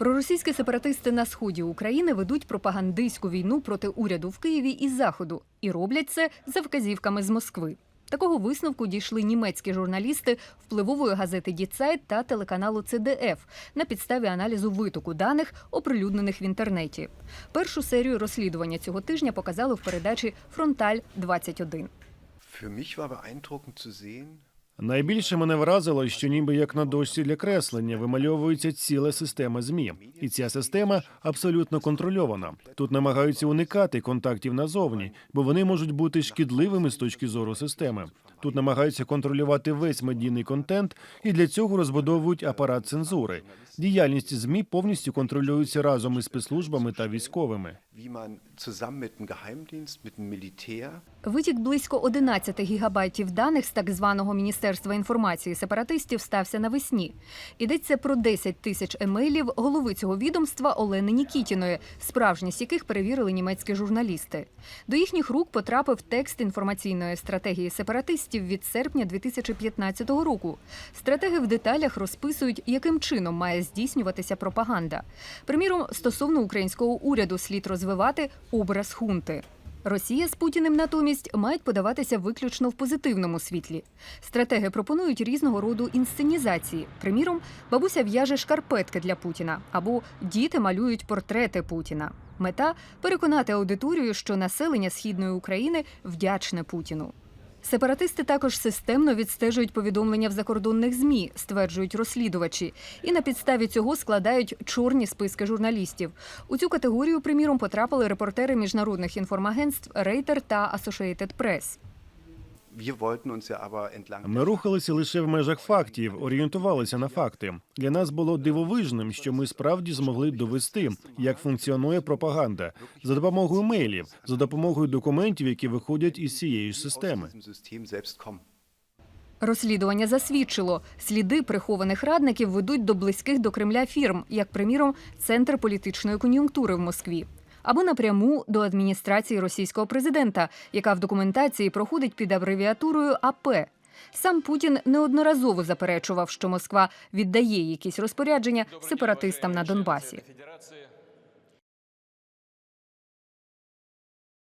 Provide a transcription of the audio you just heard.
Проросійські сепаратисти на сході України ведуть пропагандистську війну проти уряду в Києві і Заходу і роблять це за вказівками з Москви. Такого висновку дійшли німецькі журналісти впливової газети «Діцайт» та телеканалу ЦДФ на підставі аналізу витоку даних, оприлюднених в інтернеті. Першу серію розслідування цього тижня показали в передачі Фронталь 21 Für mich war Найбільше мене вразило, що ніби як на дошці для креслення вимальовується ціла система змі, і ця система абсолютно контрольована. Тут намагаються уникати контактів назовні, бо вони можуть бути шкідливими з точки зору системи. Тут намагаються контролювати весь медійний контент, і для цього розбудовують апарат цензури. Діяльність змі повністю контролюється разом із спецслужбами та військовими. Витік близько 11 гігабайтів даних з так званого Міністерства інформації сепаратистів стався навесні. Йдеться про 10 тисяч емейлів голови цього відомства Олени Нікітіної, справжність яких перевірили німецькі журналісти. До їхніх рук потрапив текст інформаційної стратегії сепаратистів від серпня 2015 року. Стратеги в деталях розписують, яким чином має здійснюватися пропаганда. Приміром, стосовно українського уряду слід розвивати образ хунти. Росія з Путіним натомість мають подаватися виключно в позитивному світлі. Стратеги пропонують різного роду інсценізації. Приміром, бабуся в'яже шкарпетки для Путіна або діти малюють портрети Путіна. Мета переконати аудиторію, що населення східної України вдячне Путіну. Сепаратисти також системно відстежують повідомлення в закордонних змі, стверджують розслідувачі, і на підставі цього складають чорні списки журналістів. У цю категорію, приміром, потрапили репортери міжнародних інформагентств Рейтер та Associated Press. Ми рухалися лише в межах фактів, орієнтувалися на факти. Для нас було дивовижним, що ми справді змогли довести, як функціонує пропаганда за допомогою мейлів, за допомогою документів, які виходять із цієї ж системи. Розслідування засвідчило, сліди прихованих радників ведуть до близьких до Кремля фірм, як приміром, центр політичної кон'юнктури в Москві. Або напряму до адміністрації російського президента, яка в документації проходить під абревіатурою АП. Сам Путін неодноразово заперечував, що Москва віддає якісь розпорядження сепаратистам на Донбасі.